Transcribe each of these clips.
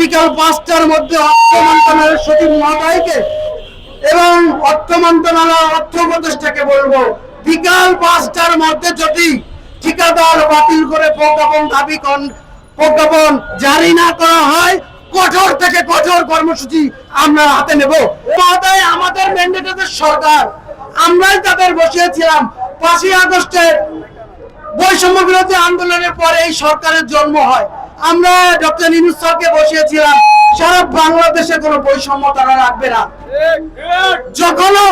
বিকাল পাঁচটার মধ্যে অর্থ মন্ত্রণালয়ের সচিব মহোদয়কে এবং অর্থ মন্ত্রণালয় অর্থ উপদেষ্টাকে বলব, বিকাল পাঁচটার মধ্যে যদি ঠিকাদার বাতিল করে প্রজ্ঞাপন, দাবি প্রজ্ঞাপন জারি না করা হয়, কঠোর থেকে কঠোর কর্মসূচি আমরা হাতে নেব। মহোদয়, আমাদের ম্যান্ডেটের সরকার। আমরাই তাদের বসিয়েছিলাম। পাঁচই আগস্টের বৈষম্য বিরোধী আন্দোলনের পরে এই সরকারের জন্ম হয়। আমরা ডক্টর ইনুস স্যারকে বসিয়েছিলাম, সারা বাংলাদেশে কোনো বৈষম্য তারা রাখবে না। যখনও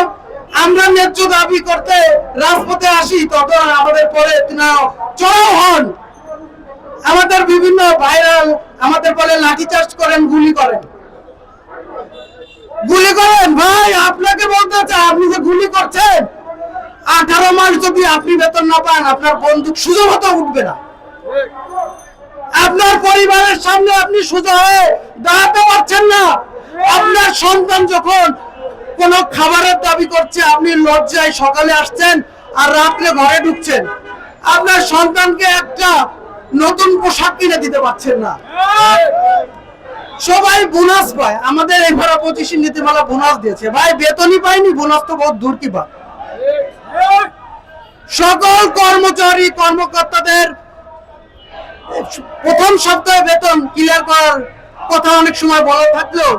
আমরা ন্যায্য দাবি করতে রাজপথে আসি, তখন আমাদের পরে তিনারা চড়াও হন। আমাদের বিভিন্ন ভাইরাল, আমাদের বলে লাঠিচার্জ করেন, গুলি করেন। গুলি করেন? ভাই, আপনাকে বলতে চাই, আপনি যে গুলি করছেন, আঠারো মাস যদি আপনি বেতন না পান, আপনার বন্দুক সুযোগ মতো উঠবে না। আপনার পরিবারের সামনে আপনি সোজা হয়ে দাঁড়াতে পারছেন না। আপনার সন্তান যখন কোন খাবারের দাবি করছে, আপনি লজ্জায় সকালে আসছেন আর রাত্রে ঘরে ঢুকছেন। আপনার সন্তানকে একটা নতুন পোশাক কিনে দিতে পারছেন না। সবাই বোনাস পায়। আমাদের এই ভাড়া পঁচিশ নীতিমালা বোনাস দিয়েছে। ভাই, বেতনই পাইনি, বোনাস তো বহুত দূর কি সকল কর্মচারী, কর্মকর্তাদের প্রথম সপ্তাহে বেতন ক্লিয়ার করার কথা অনেক সময় বলা থাকলেও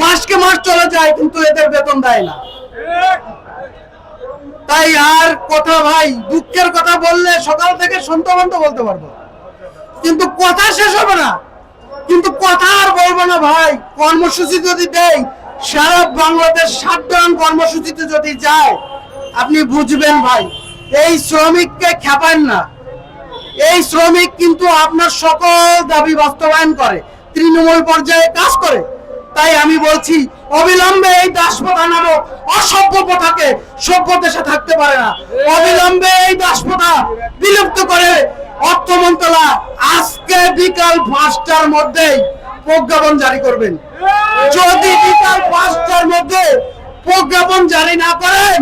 মাসকে মাস চলে যায়, কিন্তু এদের বেতন দেয় না। তাই আর কথা ভাই, দুঃখের কথা বললে সকাল থেকে সন্ধ্যা বলতে পারব। কিন্তু কথা শেষ হবে না। কিন্তু কথা আর বলব না ভাই। কর্মসূচি যদি দেয় সারা বাংলাদেশ সাতজন কর্মসূচিতে যদি যায়, আপনি বুঝবেন ভাই, এই শ্রমিককে খেপান না। এই শ্রমিক কিন্তু আপনার সকল দাবি বাস্তবায়ন করে, তৃণমূল পর্যায়ে কাজ করে। তাই আমি বলছি, অবিলম্বে এই দাসপ্রথা নামক অসভ্য প্রথাকে সভ্য দেশে থাকতে পারে না। অবিলম্বে এই দাসপ্রথা বিলুপ্ত করে অর্থ আজকে বিকাল পাঁচটার মধ্যেই প্রজ্ঞাপন জারি করবেন। যদি বিকাল পাঁচটার মধ্যে প্রজ্ঞাপন জারি না করেন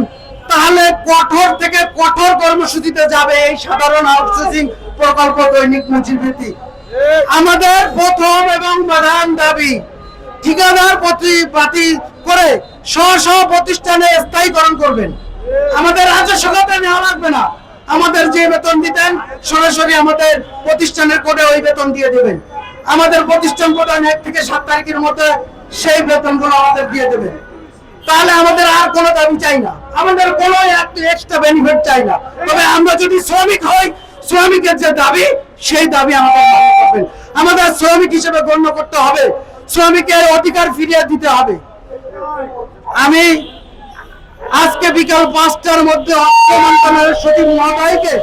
তাহলে কঠোর থেকে কঠোর কর্মসূচিতে যাবে এই সাধারণ আউটসোর্সিং প্রকল্প দৈনিক মজুরি আমাদের প্রথম এবং প্রধান দাবি, ঠিকাদার প্রতিপাতি করে স্ব স্ব প্রতিষ্ঠানে স্থায়ীকরণ করবেন। আমাদের রাজস্ব খাতে নেওয়া লাগবে না। আমাদের যে বেতন দিতেন, সরাসরি আমাদের প্রতিষ্ঠানের কোডে ওই বেতন দিয়ে দেবেন। আমাদের প্রতিষ্ঠান প্রধান এক থেকে সাত তারিখের মধ্যে সেই বেতনগুলো আমাদের দিয়ে দেবেন। তাহলে আমাদের আর কোনো দাবি চাই না। আমাদের কোনো এক্সট্রা বেনিফিট চাই না। তবে আমরা যদি শ্রমিক হই, শ্রমিকের যে দাবি, সেই দাবি আমাদের আমাদের শ্রমিক হিসেবে গণ্য করতে হবে। শ্রমিকের অধিকার ফিরিয়ে দিতে হবে। আমি আজকে বিকাল পাঁচটার মধ্যে অর্থ মন্ত্রণালয়ের সচিব মহোদয়কে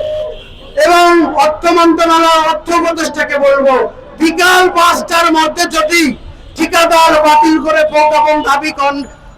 এবং অর্থ মন্ত্রণালয় অর্থ উপদেষ্টাকে বলব, বিকাল পাঁচটার মধ্যে যদি ঠিকাদার বাতিল করে প্রজ্ঞাপন দাবি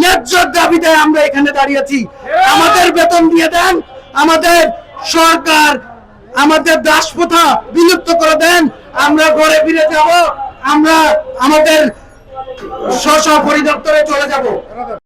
ন্যায্য দাবিতে আমরা এখানে দাঁড়িয়েছি আমাদের বেতন দিয়ে দেন, আমাদের সরকার, আমাদের দাসপ্রথা বিলুপ্ত করে দেন। আমরা ঘরে ফিরে যাব, আমরা আমাদের স্ব পরিদপ্তরে চলে যাব।